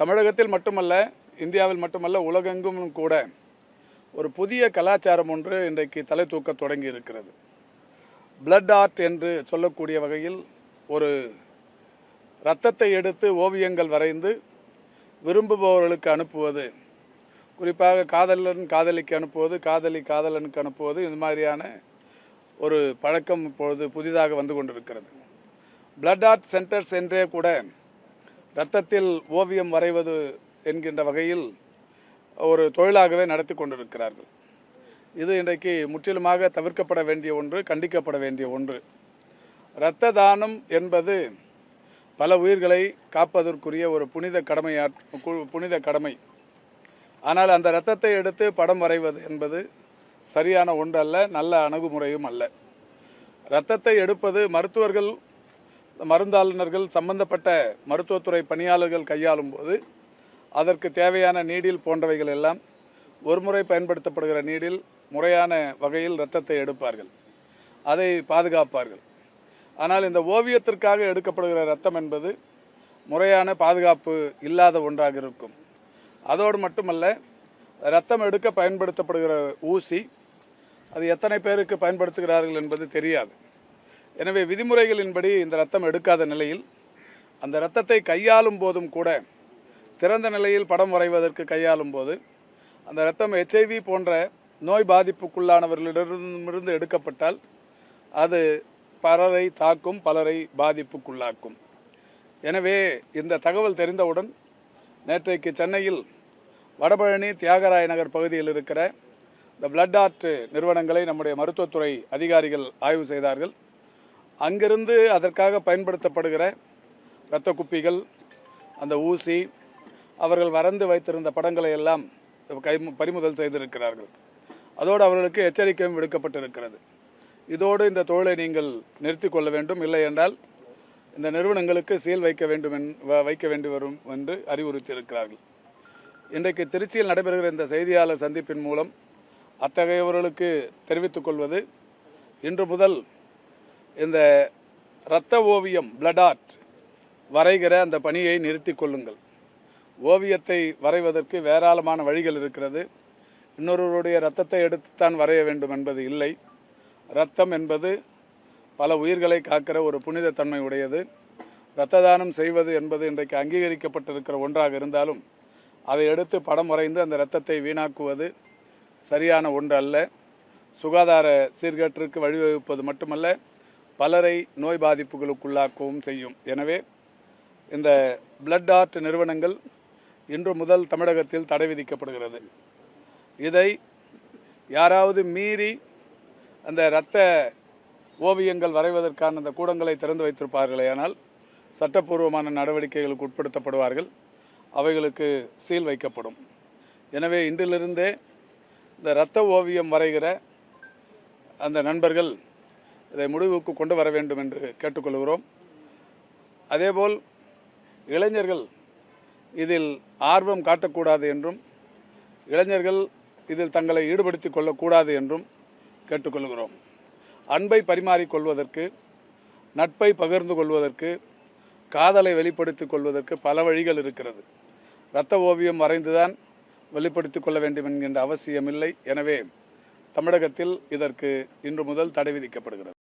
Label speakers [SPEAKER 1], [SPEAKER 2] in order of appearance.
[SPEAKER 1] தமிழகத்தில் மட்டுமல்ல இந்தியாவில் மட்டுமல்ல உலகெங்கும் கூட ஒரு புதிய கலாச்சாரம் ஒன்று இன்றைக்கு தலை தூக்க தொடங்கி இருக்கிறது. பிளட் ஆர்ட் என்று சொல்லக்கூடிய வகையில் ஒரு இரத்தத்தை எடுத்து ஓவியங்கள் வரைந்து விரும்புபவர்களுக்கு அனுப்புவது குறிப்பாக காதலன் காதலிக்கு அனுப்புவது காதலி காதலனுக்கு அனுப்புவது இது மாதிரியான ஒரு பழக்கம் இப்பொழுது புதிதாக வந்து கொண்டிருக்கிறது. பிளட் ஆர்ட் சென்டர்ஸ் என்றே கூட ரத்தத்தில் ஓவியம் வரைவது என்கின்ற வகையில் ஒரு தொழிலாகவே நடத்தி கொண்டிருக்கிறார்கள். இது இன்றைக்கு முற்றிலுமாக தவிர்க்கப்பட வேண்டிய ஒன்று கண்டிக்கப்பட வேண்டிய ஒன்று. இரத்த தானம் என்பது பல உயிர்களை காப்பதற்குரிய ஒரு புனித கடமையா கு- புனித கடமை. ஆனால் அந்த இரத்தத்தை எடுத்து படம் வரைவது என்பது சரியான ஒன்று அல்ல நல்ல அணுகுமுறையும் அல்ல. இரத்தத்தை எடுப்பது மருத்துவர்கள் மருந்தாளுநர்கள் சம்பந்தப்பட்ட மருத்துவத்துறை பணியாளர்கள் கையாளும் போது அதற்கு தேவையான நீடில் போன்றவைகள் எல்லாம் ஒருமுறை பயன்படுத்தப்படுகிற நீடில் முறையான வகையில் இரத்தத்தை எடுப்பார்கள். அதை பாதுகாப்பார்கள். ஆனால் இந்த ஓவியத்திற்காக எடுக்கப்படுகிற ரத்தம் என்பது முறையான பாதுகாப்பு இல்லாத ஒன்றாக இருக்கும். அதோடு மட்டுமல்ல ரத்தம் எடுக்க பயன்படுத்தப்படுகிற ஊசி அது எத்தனை பேருக்கு பயன்படுத்துகிறார்கள் என்பது தெரியாது. எனவே விதிமுறைகளின்படி இந்த ரத்தம் எடுக்காத நிலையில் அந்த ரத்தத்தை கையாளும் போதும் கூட திறந்த நிலையில் படம் வரைவதற்கு கையாளும் போது அந்த ரத்தம் ஹெச்ஐவி போன்ற நோய் பாதிப்புக்குள்ளானவர்களிடமிருந்து எடுக்கப்பட்டால் அது பலரை தாக்கும் பலரை பாதிப்புக்குள்ளாக்கும். எனவே இந்த தகவல் தெரிந்தவுடன் நேற்றைக்கு சென்னையில் வடபழனி தியாகராய நகர் பகுதியில் இருக்கிற இந்த பிளட் ஆர்ட் நிறுவனங்களை நம்முடைய மருத்துவத்துறை அதிகாரிகள் ஆய்வு செய்தார்கள். அங்கிருந்து அதற்காக பயன்படுத்தப்படுகிற இரத்த குப்பிகள் அந்த ஊசி அவர்கள் வறந்து வைத்திருந்த படங்களை எல்லாம் கை பறிமுதல் செய்திருக்கிறார்கள். அதோடு அவர்களுக்கு எச்சரிக்கையும் விடுக்கப்பட்டிருக்கிறது. இதோடு இந்த தொழிலை நீங்கள் நிறுத்தி கொள்ள வேண்டும். இல்லை என்றால் இந்த நிறுவனங்களுக்கு சீல் வைக்க வேண்டும் என்- வ- வைக்க வேண்டி வரும் என்று அறிவுறுத்தியிருக்கிறார்கள். இன்றைக்கு திருச்சியில் நடைபெறுகிற இந்த செய்தியாளர் சந்திப்பின் மூலம் அத்தகையவர்களுக்கு தெரிவித்துக் கொள்வது இன்று முதல் இந்த இரத்த ஓவியம் பிளட் ஆர்ட் வரைகிற அந்த பணியை நிறுத்தி கொள்ளுங்கள். ஓவியத்தை வரைவதற்கு வேறாளமான வழிகள் இருக்கிறது. இன்னொருவருடைய இரத்தத்தை எடுத்துத்தான் வரைய வேண்டும் என்பது இல்லை. இரத்தம் என்பது பல உயிர்களை காக்கிற ஒரு புனித தன்மை உடையது. இரத்த தானம் செய்வது என்பது இன்றைக்கு அங்கீகரிக்கப்பட்டிருக்கிற ஒன்றாக இருந்தாலும் அதை எடுத்து படம் வரைந்து அந்த இரத்தத்தை வீணாக்குவது சரியான ஒன்று அல்ல சுகாதார சீர்கேட்டிற்கு வழிவகுப்பது மட்டுமல்ல பலரை நோய் பாதிப்புகளுக்குள்ளாக்கவும் செய்யும். எனவே இந்த பிளட் ஆர்ட் நிறுவனங்கள் இன்று முதல் தமிழகத்தில் தடை விதிக்கப்படுகிறது. இதை யாராவது மீறி அந்த இரத்த ஓவியங்கள் வரைவதற்கான அந்த கூடங்களை திறந்து வைத்திருப்பார்களேயானால் சட்டப்பூர்வமான நடவடிக்கைகளுக்கு உட்படுத்தப்படுவார்கள். அவைகளுக்கு சீல் வைக்கப்படும். எனவே இன்றிலிருந்தே இந்த இரத்த ஓவியம் வரைகிற அந்த நண்பர்கள் இதை முடிவுக்கு கொண்டு வர வேண்டும் என்று கேட்டுக்கொள்கிறோம். அதேபோல் இளைஞர்கள் இதில் ஆர்வம் காட்டக்கூடாது என்றும் இளைஞர்கள் இதில் தங்களை ஈடுபடுத்திக் கொள்ளக்கூடாது என்றும் கேட்டுக்கொள்கிறோம். அன்பை பரிமாறிக்கொள்வதற்கு நட்பை பகிர்ந்து கொள்வதற்கு காதலை வெளிப்படுத்திக் கொள்வதற்கு பல வழிகள் இருக்கிறது. இரத்த ஓவியம் வரைந்துதான் வெளிப்படுத்திக் கொள்ள வேண்டும் என்கின்ற அவசியமில்லை. எனவே தமிழகத்தில் இதற்கு இன்று முதல் தடை விதிக்கப்படுகிறது.